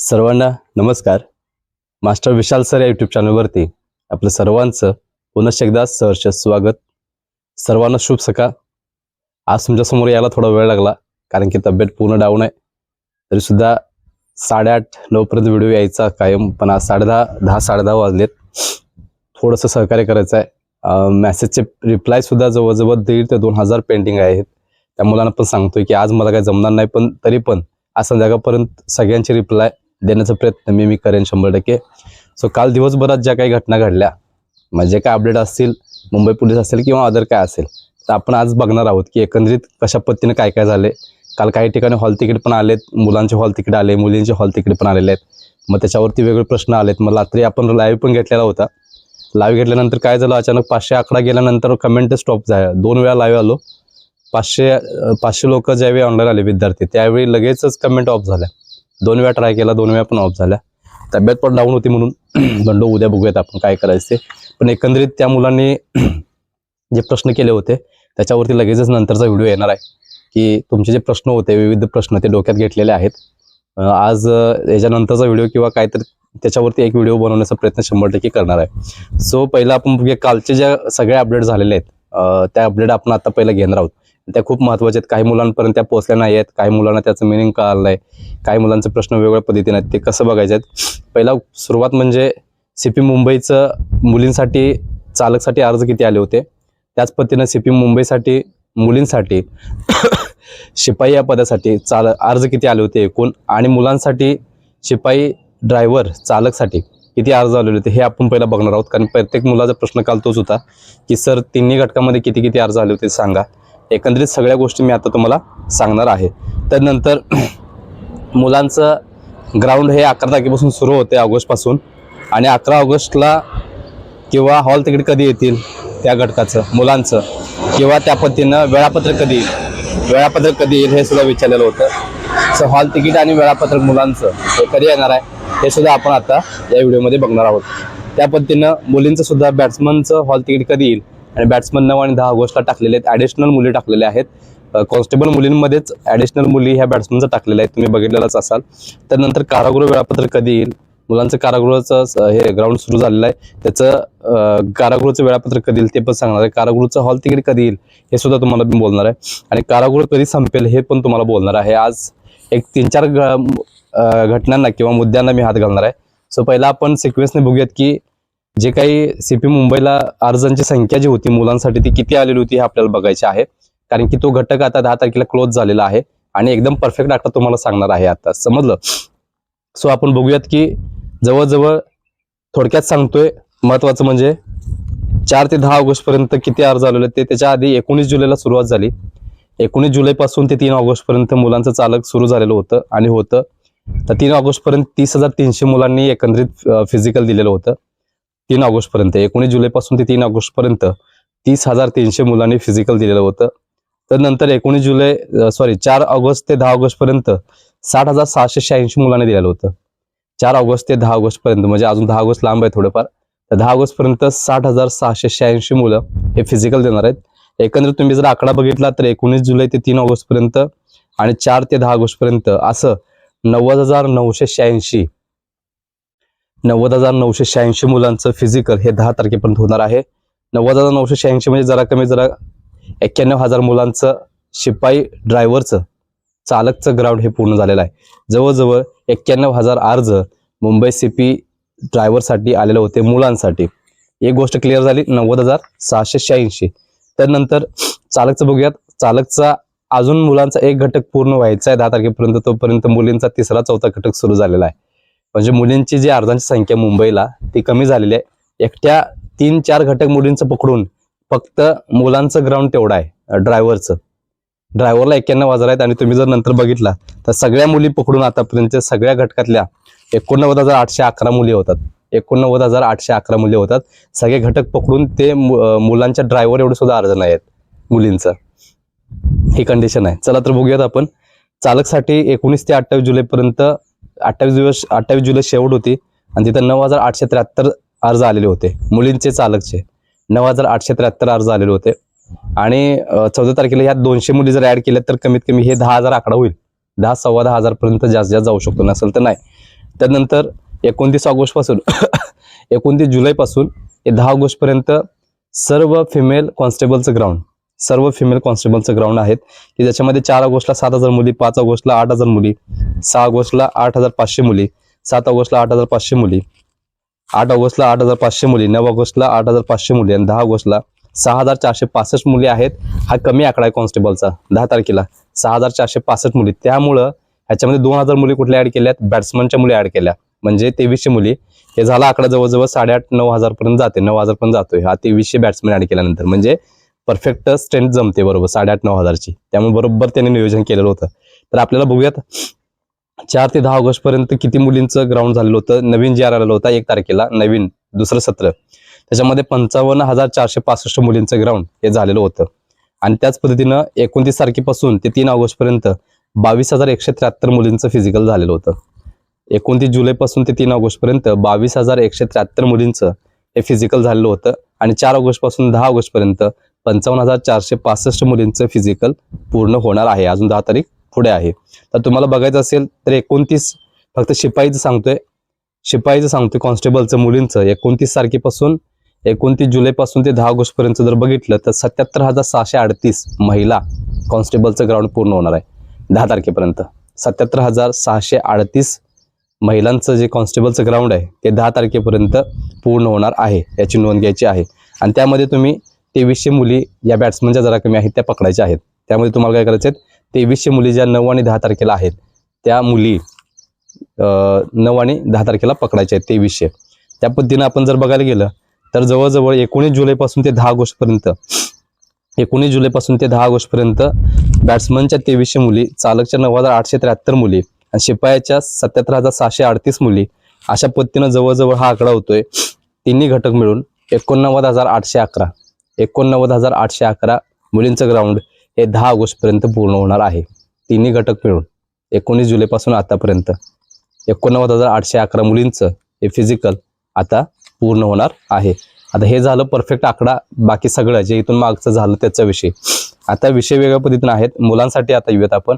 सर्वांना नमस्कार. Master Vishal sir या यूट्यूब चॅनलवरती आपलं सर्वांचं पुनश्च एकदा सहर्ष स्वागत. सर्वांना शुभ सका आज तुमच्यासमोर यायला थोडा वेळ लागला कारण की तब्येत पूर्ण डाऊन आहे. तरी सुद्धा साडेआठ नऊपर्यंत व्हिडिओ यायचा कायम पण आज साडेदहा दहा साडेदहा वाजलेत. थोडंसं सहकार्य करायचं आहे. मॅसेजचे रिप्लायसुद्धा जवळजवळ दीड ते दोन हजार पेंटिंग आहेत. त्या मुलांना पण सांगतोय की आज मला काही जमणार नाही पण तरी पण आज संध्याकाळपर्यंत सगळ्यांचे रिप्लाय देण्याचा प्रयत्न मी मी करेन शंभर टक्के. सो काल दिवसभरात ज्या काही घटना घडल्या म्हणजे काय अपडेट असतील मुंबई पोलीस असेल किंवा अदर काय असेल तर आपण आज बघणार आहोत की एकंदरीत कशा पद्धतीने काय काय झाले. काल काही ठिकाणी हॉल तिकीट पण आलेत मुलांचे हॉल तिकीट आले मुलींचे हॉल तिकीट पण आलेले आहेत. मग त्याच्यावरती वेगळे प्रश्न आलेत. मग रात्री आपण लाईव्ह पण घेतलेला होता. लाईव्ह घेतल्यानंतर काय झालं? अचानक पाचशे आकडा गेल्यानंतर कमेंट स्टॉप झाला. दोन वेळा लाईव्ह आलो. पाचशे पाचशे लोक ज्यावेळी ऑनलाईन आले विद्यार्थी त्यावेळी लगेचच कमेंट ऑफ झाल्या. दोन वेळा ट्राय केला दोन वेळा पण ऑफ झाल्या. तब्येत पण डाऊन होती म्हणून. बंडो उद्या बघूयात आपण काय करायचं ते पण एकंदरीत त्या मुलांनी जे प्रश्न केले होते त्याच्यावरती लगेचच नंतरचा व्हिडिओ येणार आहे. की तुमचे जे प्रश्न होते विविध प्रश्न ते डोक्यात घेतलेले आहेत. आज याच्यानंतरचा व्हिडिओ किंवा काहीतरी त्याच्यावरती एक व्हिडिओ बनवण्याचा प्रयत्न शंभर टक्के करणार आहे. सो पहिला आपण बघूया कालचे ज्या सगळे अपडेट झालेले आहेत त्या अपडेट आपण आता पहिला घेणार आहोत. त्या खूप महत्त्वाच्या आहेत. काही मुलांपर्यंत त्या पोहोचल्या नाही आहेत काही मुलांना त्याचं मिनिंग कळालं नाही काही मुलांचे प्रश्न वेगवेगळ्या पद्धतीने आहेत. ते कसं बघायचे आहेत? पहिला सुरुवात म्हणजे सी पी मुंबईचं मुलींसाठी चालकसाठी अर्ज किती आले होते? त्याच पद्धतीनं सी पी मुंबईसाठी मुलींसाठी शिपाई या पदासाठी चाल अर्ज किती आले होते एकूण? आणि मुलांसाठी शिपाई ड्रायव्हर चालकसाठी किती अर्ज आलेले होते? हे आपण पहिला बघणार आहोत. कारण प्रत्येक मुलाचा प्रश्न काल तोच होता की सर तिन्ही घटकामध्ये किती किती अर्ज आले होते? सांगा. एकंदरीत सगळ्या गोष्टी मी आता तुम्हाला सांगणार आहे. त्यानंतर मुलांचं ग्राउंड हे अकरा तारखेपासून सुरू होते ऑगस्टपासून. आणि अकरा ऑगस्टला किंवा हॉल तिकीट कधी येतील त्या घटकाचं मुलांचं किंवा त्या पद्धतीनं वेळापत्रक कधी येईल? वेळापत्रक कधी येईल हे सुद्धा विचारलेलं होतं. सो हॉल तिकीट आणि वेळापत्रक मुलांचं हे कधी येणार आहे हे सुद्धा आपण आता या व्हिडिओमध्ये बघणार आहोत. त्या पद्धतीनं मुलींचं सुद्धा बॅट्समनचं हॉल तिकीट कधी येईल? आणि बॅट्समन नऊ आणि दहा ऑगस्टला टाकलेले आहेत. ॲडिशनल मुली टाकलेल्या आहेत. कॉन्स्टेबल मुलींमध्येच ॲडिशनल मुली ह्या बॅट्समनचं टाकलेल्या आहेत. तुम्ही बघितलेलंच असाल. त्यानंतर कारागृह वेळापत्रक कधी येईल? मुलांचं कारागृहाचं हे ग्राउंड सुरू झालेलं आहे. त्याचं कारागृहाचं वेळापत्रक कधी येईल ते पण सांगणार आहे. कारागृहाचं हॉल तिकीट कधी येईल हे सुद्धा तुम्हाला मी बोलणार आहे. आणि कारागृह कधी संपेल हे पण तुम्हाला बोलणार आहे. आज एक तीन चार घटनांना किंवा मुद्द्यांना मी हात घालणार आहे. सो पहिला आपण सिक्वेन्सने बघूयात की जे काही सी पी मुंबईला अर्जांची संख्या जी होती मुलांसाठी ती किती आलेली होती हे आपल्याला बघायचे आहे. कारण की तो घटक आता दहा तारखेला क्लोज झालेला आहे आणि एकदम परफेक्ट आकडा तुम्हाला सांगणार आहे आता. समजलं? सो आपण बघूयात की जवळजवळ थोडक्यात सांगतोय महत्वाचं म्हणजे चार ते दहा ऑगस्ट पर्यंत किती अर्ज आलेले ते त्याच्या आधी एकोणीस जुलैला सुरुवात झाली. एकोणीस जुलैपासून ते तीन ऑगस्ट पर्यंत मुलांचं चालक सुरू झालेलं होतं आणि होतं. तर तीन ऑगस्ट पर्यंत तीस हजार तीनशे मुलांनी एकंदरीत फिजिकल दिलेलं होतं. तीन ऑगस्ट पर्यंत एकोणीस जुलैपासून ते तीन ऑगस्ट पर्यंत तीस हजार तीनशे मुलांनी फिजिकल दिलेलं होतं. तर नंतर एकोणीस जुलै सॉरी चार ऑगस्ट ते दहा ऑगस्ट पर्यंत साठ हजार सहाशे शहाऐंशी मुलांनी दिलेलं होतं. चार ऑगस्ट ते दहा ऑगस्ट पर्यंत म्हणजे अजून दहा ऑगस्ट लांब आहे थोडंफार. तर दहा ऑगस्ट पर्यंत साठ हजार सहाशे शहाऐंशी मुलं हे फिजिकल देणार आहेत. एकंदरीत तुम्ही जर आकडा बघितला तर एकोणीस जुलै ते तीन ऑगस्ट पर्यंत आणि चार ते दहा ऑगस्ट पर्यंत असं नव्वद हजार नऊशे शहाऐंशी नव्वद हजार नऊशे शहाऐंशी मुलांचं फिजिकल हे दहा तारखेपर्यंत होणार आहे. नव्वद हजार नऊशे शहाऐंशी म्हणजे जरा कमी जरा एक्क्याण्णव हजार मुलांचं शिपाई ड्रायव्हरचं चालकचं ग्राउंड हे पूर्ण झालेलं आहे. जवळजवळ एक्क्याण्णव हजार अर्ज मुंबई सीपी ड्रायव्हरसाठी आलेले होते मुलांसाठी. एक गोष्ट क्लिअर झाली नव्वद हजार सहाशे शहाऐंशी. त्यानंतर चालकचं बघूयात. चालकचा अजून मुलांचा एक घटक पूर्ण व्हायचा आहे दहा तारखेपर्यंत तोपर्यंत मुलींचा तिसरा चौथा घटक सुरू झालेला आहे. म्हणजे मुलींची जी अर्जांची संख्या मुंबईला ती कमी झालेली आहे. एकट्या तीन चार घटक मुलींचं पकडून फक्त मुलांचं ग्राउंड तेवढं आहे ड्रायव्हरचं ड्रायव्हरला एक्क्याण्णव हजार आहेत आणि तुम्ही जर नंतर बघितला तर सगळ्या मुली पकडून आतापर्यंत सगळ्या घटकातल्या एकोणनव्वद हजार आठशे अकरा मुली होतात. एकोणनव्वद हजार आठशे अकरा मुली होतात. सगळे घटक पकडून ते मुलांच्या ड्रायव्हर एवढे सुद्धा अर्ज नाही आहेत मुलींचं. ही कंडिशन आहे. चला तर बघूयात आपण. चालकसाठी एकोणीस ते अठ्ठावीस जुलैपर्यंत अठ्ठावीस दिवस अठ्ठावीस जुलै शेवट होती आणि तिथं नऊ हजार आठशे त्र्याहत्तर अर्ज आलेले होते मुलींचे चालकचे. नऊ हजार आठशे त्र्याहत्तर अर्ज आलेले होते. आणि चौदा तारखेला ह्या दोनशे मुली जर ऍड केल्या तर कमीत कमी हे दहा हजार आकडा होईल. दहा सव्वा दहा हजारपर्यंत जास्त जास्त जाऊ शकतो नसेल तर नाही. त्यानंतर एकोणतीस ऑगस्टपासून एकोणतीस जुलैपासून ते दहा ऑगस्टपर्यंत सर्व फिमेल कॉन्स्टेबलचं ग्राउंड सर्व फिमेल कॉन्स्टेबलचं ग्राउंड आहेत की ज्याच्यामध्ये चार ऑगस्टला सात हजार मुली पाच ऑगस्टला आठ हजार मुली सहा ऑगस्टला आठ हजार पाचशे मुली सात ऑगस्टला आठ हजार पाचशे मुली आठ ऑगस्टला आठ हजार पाचशे मुली नऊ ऑगस्टला आठ हजार पाचशे मुली आणि दहा ऑगस्टला सहा हजार चारशे पासष्ट मुली आहेत हा कमी आकडा आहे कॉन्स्टेबलचा दहा तारखेला. सहा हजार चारशे पासष्ट मुली. त्यामुळं ह्याच्यामध्ये दोन हजार मुली कुठल्या ऍड केल्यात? बॅट्समनच्या मुली ऍड केल्या. म्हणजे तेवीसशे मुली. हे झाला आकडा जवळजवळ साडेआठ नऊ हजारपर्यंत जाते. नऊ हजारपर्यंत जातो जातोय. हा तेवीसशे बॅट्समन ऍड केल्यानंतर. म्हणजे परफेक्ट स्ट्रेंथ जमते बरोबर साडेआठ नऊ हजारची. त्यामुळे बरोबर त्यांनी नियोजन केलेलं होतं. तर आपल्याला बघूयात चार ते दहा ऑगस्ट पर्यंत किती मुलींचं ग्राउंड झालेलं होतं? नवीन जे आर आलेलं होता एक तारखेला नवीन दुसरं सत्र. त्याच्यामध्ये पंचावन्न हजार चारशे पासष्ट मुलींचं ग्राउंड हे झालेलं होतं. आणि त्याच पद्धतीनं एकोणतीस तारखेपासून ते तीन ऑगस्ट पर्यंत बावीस हजार एकशे त्र्याहत्तर मुलींचं फिजिकल झालेलं होतं. एकोणतीस जुलैपासून ते तीन ऑगस्ट पर्यंत बावीस हजार एकशे त्र्याहत्तर मुलींचं हे फिजिकल झालेलं होतं. आणि चार ऑगस्टपासून दहा ऑगस्ट पर्यंत पंचावन्न हजार चारशे पासष्ट मुलींचं फिजिकल पूर्ण होणार आहे. अजून दहा तारीख पुढे आहे. तर तुम्हाला बघायचं असेल तर एकोणतीस फक्त शिपाईचं सांगतोय. शिपाईचं सांगतोय कॉन्स्टेबलचं मुलींचं. एकोणतीस तारखेपासून एकोणतीस जुलैपासून ते दहा ऑगस्टपर्यंत जर बघितलं तर सत्याहत्तर हजार सहाशे अडतीस महिला कॉन्स्टेबलचं ग्राउंड पूर्ण होणार आहे. दहा तारखेपर्यंत. सत्याहत्तर हजार सहाशे अडतीस महिलांचं जे कॉन्स्टेबलचं ग्राउंड आहे ते दहा तारखेपर्यंत पूर्ण होणार आहे. याची नोंद घ्यायची आहे. आणि त्यामध्ये तुम्ही तेवीसशे मुली या बॅट्समनच्या जरा कमी आहेत त्या पकडायच्या आहेत. त्यामध्ये तुम्हाला काय करायचं आहे तेवीसशे मुली ज्या नऊ आणि दहा तारखेला आहेत त्या मुली नऊ आणि दहा तारखेला पकडायच्या आहेत तेवीसशे. त्या पद्धतीनं आपण जर बघायला गेलं तर जवळजवळ एकोणीस जुलैपासून ते दहा ऑगस्टपर्यंत एकोणीस जुलैपासून ते दहा ऑगस्टपर्यंत बॅट्समनच्या तेवीसशे मुली चालकच्या नऊ हजार आठशे त्र्याहत्तर मुली आणि शिपायाच्या सत्याहत्तर हजार सहाशे अडतीस मुली अशा पद्धतीनं जवळजवळ हा आकडा होतोय. तिन्ही घटक मिळून एकोणनव्वद हजार आठशे अकरा. एकोणनव्वद हजार आठशे अकरा मुलींचं ग्राउंड हे दहा ऑगस्टपर्यंत पूर्ण होणार आहे. तिन्ही घटक मिळून एकोणीस जुलैपासून आतापर्यंत एकोणनव्वद हजार आठशे अकरा मुलींचं हे फिजिकल आता पूर्ण होणार आहे. आता हे झालं परफेक्ट आकडा बाकी सगळं जे इथून मागचं झालं त्याचा विषय. आता विषय वेगळ्या पद्धतीनं आहेत. मुलांसाठी आता येऊयात आपण.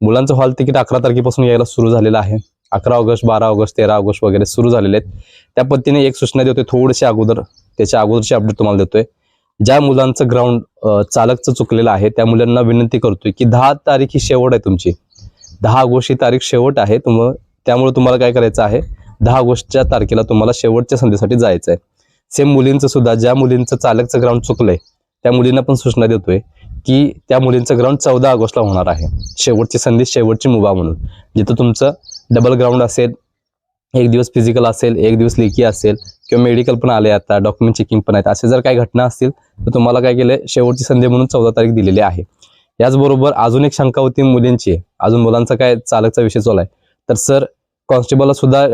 मुलांचं हॉल तिकीट अकरा तारखेपासून यायला सुरू झालेलं आहे. अकरा ऑगस्ट बारा ऑगस्ट तेरा ऑगस्ट वगैरे सुरू झालेले आहेत. त्या पद्धतीने एक सूचना देतोय थोडेसे अगोदर. त्याच्या अगोदरची अपडेट तुम्हाला देतोय. ज्या मुलांचं ग्राउंड चालकचं चुकलेलं आहे त्या मुलांना विनंती करतोय की दहा तारीख ही शेवट आहे तुमची. दहा ऑगस्ट ही तारीख शेवट आहे तुम त्यामुळे तुम्हाला काय करायचं आहे? दहा ऑगस्टच्या तारखेला तुम्हाला शेवटच्या संधीसाठी जायचं आहे सेम मुलींचं सुद्धा ज्या मुलींचं चालकचं ग्राउंड चुकलंय त्या मुलींना पण सूचना देतोय की त्या मुलींचं ग्राउंड चौदा ऑगस्टला होणार आहे. शेवटची संधी शेवटची मुभा म्हणून. जिथं तुमचं डबल ग्राउंड असेल एक दिवस फिजिकल असेल एक दिवस लेखी असेल किंवा मेडिकल पण आले आता डॉक्युमेंट चेकिंग पण आहेत असे जर काही घटना असतील तर तुम्हाला काय केलं शेवटची संधी म्हणून चौदा तारीख दिलेली आहे. याचबरोबर अजून एक शंका होती मुलींची अजून मुलांचा काय चालकचा विषय चालू आहे. तर सर कॉन्स्टेबलला सुद्धा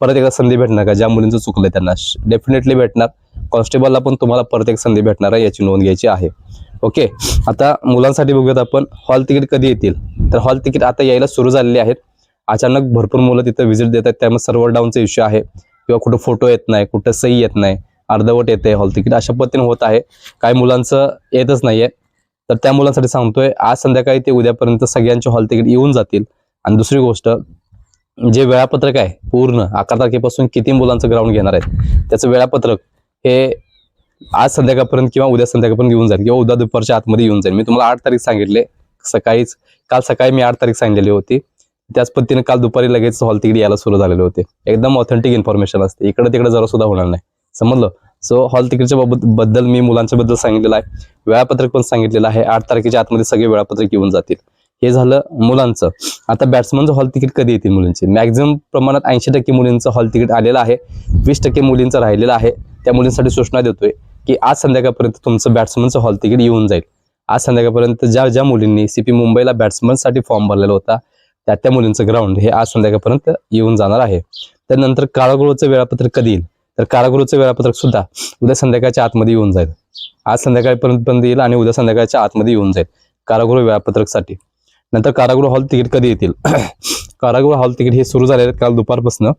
परत एकदा संधी भेटणार का? ज्या मुलींचं चुकलंय त्यांना. डेफिनेटली भेटणार. कॉन्स्टेबलला पण तुम्हाला परत एक संधी भेटणार आहे याची नोंद घ्यायची आहे. ओके आता मुलांसाठी बघूयात आपण हॉल तिकीट कधी येतील? तर हॉल तिकीट आता यायला सुरू झालेली आहेत. अचानक भरपूर मुलं तिथं व्हिजिट देत आहेत. त्यामुळे सर्व्हर डाऊनचा इश्यू आहे. किंवा कुठं फोटो येत नाही कुठं सही येत नाही अर्धवट येते हॉल तिकीट. अशा पद्धतीने होत आहे. काही मुलांचं येतच नाहीये. तर त्या मुलांसाठी सांगतोय आज संध्याकाळी ते उद्यापर्यंत सगळ्यांचे हॉल तिकीट येऊन जातील. आणि दुसरी गोष्ट जे वेळापत्रक आहे पूर्ण अकरा तारखेपासून किती मुलांचं ग्राउंड घेणार आहे त्याचं वेळापत्रक हे आज संध्याकाळपर्यंत किंवा उद्या संध्याकाळपर्यंत येऊन जाईल. किंवा उद्या दुपारच्या आतमध्ये येऊन जाईल. मी तुम्हाला आठ तारीख सांगितले. सकाळीच काल सकाळी मी आठ तारीख सांगितलेली होती. त्याच पद्धतीने काल दुपारी लगेच हॉल तिकीट यायला सुरू झालेले होते. एकदम ऑथेंटिक इन्फॉर्मेशन असते. इकडे तिकडे जरा सुद्धा होणार नाही. समजलं? सो हॉल तिकीटच्या बाबत बद्दल मी मुलांच्या बद्दल सांगितलेलं आहे. वेळापत्रक पण सांगितलेलं आहे. आठ तारखेच्या आतमध्ये सगळे वेळापत्रक येऊन जातील. हे झालं मुलांचं. आता बॅट्समनचं हॉल तिकीट कधी येतील मुलींचे? मॅक्झिमम प्रमाणात ऐंशी टक्के मुलींचं हॉल तिकीट आलेलं आहे. वीस टक्के मुलींचं राहिलेलं आहे. त्या मुलींसाठी सूचना देतोय की आज संध्याकाळपर्यंत तुमचं बॅट्समनचं हॉल तिकीट येऊन जाईल. आज संध्याकाळपर्यंत ज्या ज्या मुलींनी सीपी मुंबईला बॅट्समनसाठी फॉर्म भरलेला होता त्या त्या मुलींचं ग्राउंड हे आज संध्याकाळपर्यंत येऊन जाणार आहे. त्यानंतर कारागृहाचं वेळापत्रक कधी येईल? तर कारागृहाचं वेळापत्रक सुद्धा उद्या संध्याकाळच्या आतमध्ये येऊन जाईल. आज संध्याकाळपर्यंत पर्यंत येईल आणि उद्या संध्याकाळच्या आतमध्ये येऊन जाईल कारागृह वेळापत्रकसाठी. नंतर कारागृह हॉल तिकीट कधी येतील? कारागृह हॉल तिकीट हे सुरू झालेले आहेत काल दुपारपासून.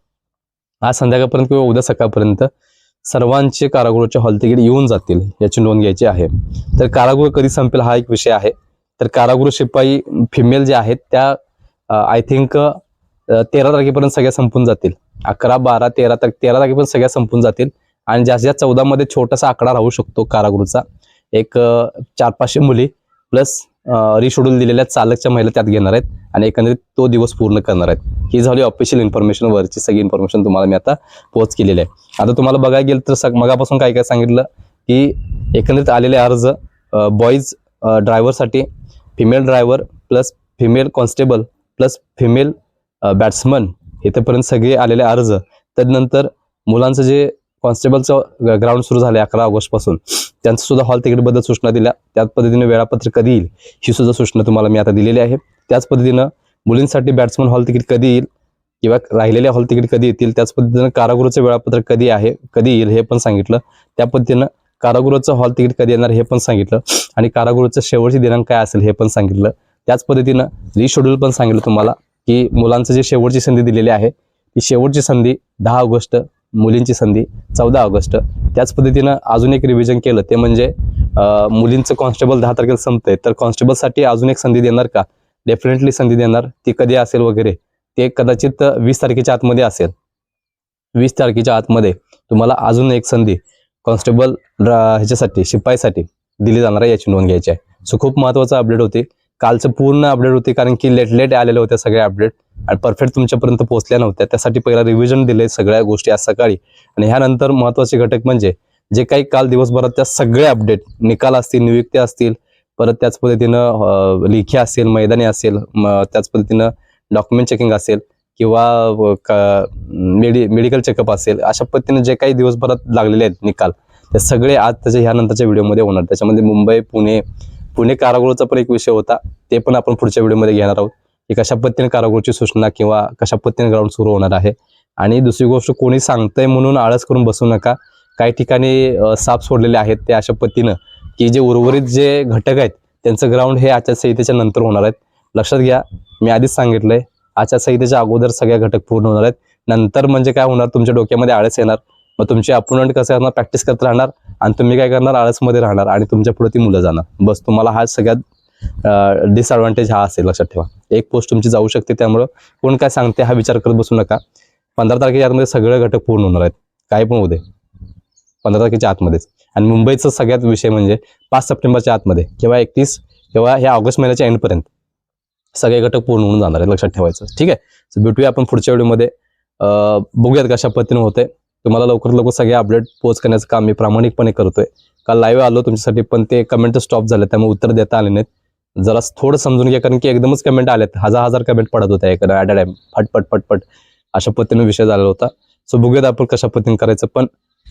आज संध्याकाळपर्यंत किंवा उद्या सकाळपर्यंत सर्वांचे कारागृहाचे हॉल तिकीट येऊन जातील याची नोंद घ्यायची आहे. तर कारागृह कधी संपेल हा एक विषय आहे. तर कारागृह शिपाई फिमेल जे आहेत त्या आय थिंक तेरा तारखेपर्यंत सगळ्या संपून जातील. अकरा बारा तेरा तारखे तेरा तारखेपर्यंत सगळ्या संपून जातील. आणि जास्तीत जास्त चौदामध्ये छोटासा आकडा राहू शकतो कारागृहचा एक चार पाचशे मुली प्लस रिशेड्यूल दिलेल्या चालकच्या महिला त्यात घेणार आहेत आणि एकंदरीत तो दिवस पूर्ण करणार आहेत. ही झाली ऑफिशियल इन्फॉर्मेशन वरची सगळी इन्फॉर्मेशन तुम्हाला मी आता पोच केलेली आहे. आता तुम्हाला बघायला गेलं तर सग मगापासून काय काय सांगितलं की एकंदरीत आलेले अर्ज boys ड्रायव्हरसाठी female driver plus female constable plus female batsman इथेपर्यंत सगळे आलेले अर्ज. त्यानंतर मुलांचं जे कॉन्स्टेबलचं ग्राउंड सुरू झाले अकरा ऑगस्टपासून त्यांचं सुद्धा हॉल तिकीटबद्दल सूचना दिल्या. त्याच पद्धतीने वेळापत्रक कधी येईल ही सुद्धा सूचना तुम्हाला मी आता दिलेली आहे. त्याच पद्धतीनं मुलींसाठी बॅट्समन हॉल तिकीट कधी येईल किंवा राहिलेल्या हॉल तिकीट कधी येतील त्याच पद्धतीनं कारागृहाचं वेळापत्रक कधी आहे कधी येईल हे पण सांगितलं. त्या पद्धतीनं कारागृहाचं हॉल तिकीट कधी येणार हे पण सांगितलं आणि कारागृहाचं शेवटची दिनांक काय असेल हे पण सांगितलं. त्याच पद्धतीनं रिशेड्यूल पण सांगितलं तुम्हाला की मुलांचं जे शेवटची संधी दिलेली आहे ती शेवटची संधी दहा ऑगस्ट मुलींची संधी चौदा ऑगस्ट. त्याच पद्धतीनं अजून एक रिव्हिजन केलं ते म्हणजे मुलींचं कॉन्स्टेबल दहा तारखेला संपतंय. तर कॉन्स्टेबलसाठी अजून एक संधी देणार का? डेफिनेटली संधी देणार. ती कधी असेल वगैरे? ते कदाचित वीस तारखेच्या आतमध्ये असेल. वीस तारखेच्या आतमध्ये तुम्हाला अजून एक संधी कॉन्स्टेबल ह्याच्यासाठी शिपाईसाठी दिली जाणार आहे याची नोंद घ्यायची आहे. सो खूप महत्त्वाचं अपडेट होते. कालचं पूर्ण अपडेट होते कारण की लेट लेट आलेले होते सगळे अपडेट आणि परफेक्ट तुमच्यापर्यंत पोहोचल्या नव्हत्या. त्यासाठी पहिला रिव्हिजन दिले सगळ्या गोष्टी आज सकाळी. आणि ह्यानंतर महत्त्वाचे घटक म्हणजे जे काही काल दिवसभरात त्या सगळे अपडेट निकाल असतील नियुक्त्या असतील परत त्याच पद्धतीनं लिखी लेखी असेल मैदानी असेल त्याच पद्धतीनं डॉक्युमेंट चेकिंग असेल किंवा मेडि मेडिकल चेकअप असेल अशा पद्धतीनं जे काही दिवसभरात लागलेले आहेत निकाल ते सगळे आज त्याच्या ह्यानंतरच्या व्हिडिओमध्ये होणार. त्याच्यामध्ये मुंबई पुणे पुणे कारागृहाचा पण एक विषय होता. ते पण आपण पुढच्या व्हिडिओमध्ये घेणार आहोत. की कशा पद्धतीने कारागृहाची सूचना किंवा कशा पद्धतीने ग्राउंड सुरू होणार आहे. आणि दुसरी गोष्ट कोणी सांगतंय म्हणून आळस करून बसू नका. काही ठिकाणी साप सोडलेले आहेत ते अशा पद्धतीनं की जे उर्वरित जे घटक आहेत त्यांचं ग्राउंड हे आचारसंहितेच्या नंतर होणार आहेत. लक्षात घ्या मी आधीच सांगितलंय आचारसंहितेच्या अगोदर सगळ्या घटक पूर्ण होणार आहेत. नंतर म्हणजे काय होणार तुमच्या डोक्यामध्ये आळस येणार. मग तुमचे अपोनंट कसं करणार? प्रॅक्टिस करत राहणार आणि तुम्ही काय करणार? आळसमध्ये राहणार आणि तुमच्यापुढे ती मुलं जाणार. बस तुम्हाला हा सगळ्यात डिसएडव्हान्टेज हा असेल लक्षात ठेवा. एक पोस्ट तुमची जाऊ शकते त्यामुळं कोण काय सांगते हा विचार करत बसू नका. पंधरा तारखेच्या आतमध्ये सगळे घटक पूर्ण होणार आहेत. काय पण उद्या पंधरा तारखेच्या आतमध्येच. आणि मुंबईचा सगळ्यात विषय म्हणजे पाच सप्टेंबरच्या आतमध्ये किंवा एकतीस किंवा ह्या ऑगस्ट महिन्याच्या एंडपर्यंत सगळे घटक पूर्ण होऊन जाणार आहेत लक्षात ठेवायचं. ठीक आहे? सो भेटूया आपण पुढच्या व्हिडिओमध्ये. बघूयात कशा पद्धतीने होते तुम्हाला लवकरात लवकर सगळे अपडेट पोच करण्याचं काम मी प्रामाणिकपणे करतोय. काल लाईव्ह आलो तुमच्यासाठी पण ते कमेंट स्टॉप झाले त्यामुळे उत्तर देता आले नाहीत. जरा थोडं समजून घ्या कारण की एकदमच कमेंट आलेत. हजार हजार कमेंट पडत होत्या एक ॲट अ टाइम फटपट फटपट अशा पद्धतीने विषय झालेला होता. सो बघूयात आपण कशा पद्धतीने करायचं. पण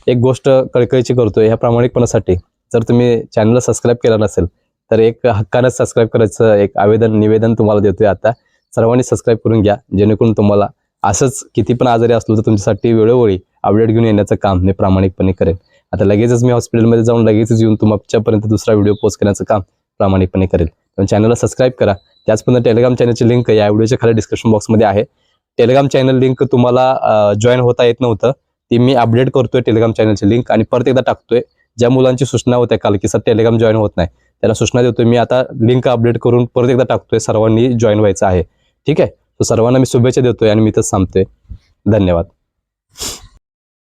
एक गोष्ट कळकळीची करतोय ह्या प्रामाणिकपणासाठी. जर तुम्ही चॅनलला सबस्क्राईब केला नसेल तर एक हक्कानं सबस्क्राईब करायचं एक आवेदन निवेदन तुम्हाला देतोय आता. सर्वांनी सबस्क्राईब करून घ्या जेणेकरून तुम्हाला असंच किती पण आजारी असलो तर तुमच्यासाठी वेळोवेळी अपडेट घेऊन येण्याचं काम मी प्रामाणिकपणे करेन. आता लगेचच मी हॉस्पिटलमध्ये जाऊन लगेचच येऊन तुमच्यापर्यंत दुसरा व्हिडिओ पोस्ट करण्याचं काम प्रामाणिकपणे करेल पण चॅनलला सबस्क्राईब करा. त्याचप्रमाणे टेलिग्राम चॅनलची लिंक या व्हिडिओच्या खाली डिस्क्रिप्शन बॉक्समध्ये आहे. टेलिग्राम चॅनल लिंक तुम्हाला जॉईन होता येत नव्हतं. ती मी अपडेट करतोय टेलिग्राम चॅनलची लिंक आणि परत एकदा टाकतोय. ज्या मुलांची सूचना होत्या काल की सर टेलिग्राम जॉईन होत नाही त्याला सूचना देतोय. मी आता लिंक अपडेट करून परत एकदा टाकतोय. सर्वांनी जॉईन व्हायचं आहे. ठीक आहे? तो सर्वांना मी शुभेच्छा देतोय आणि मी तर थांबतोय. धन्यवाद.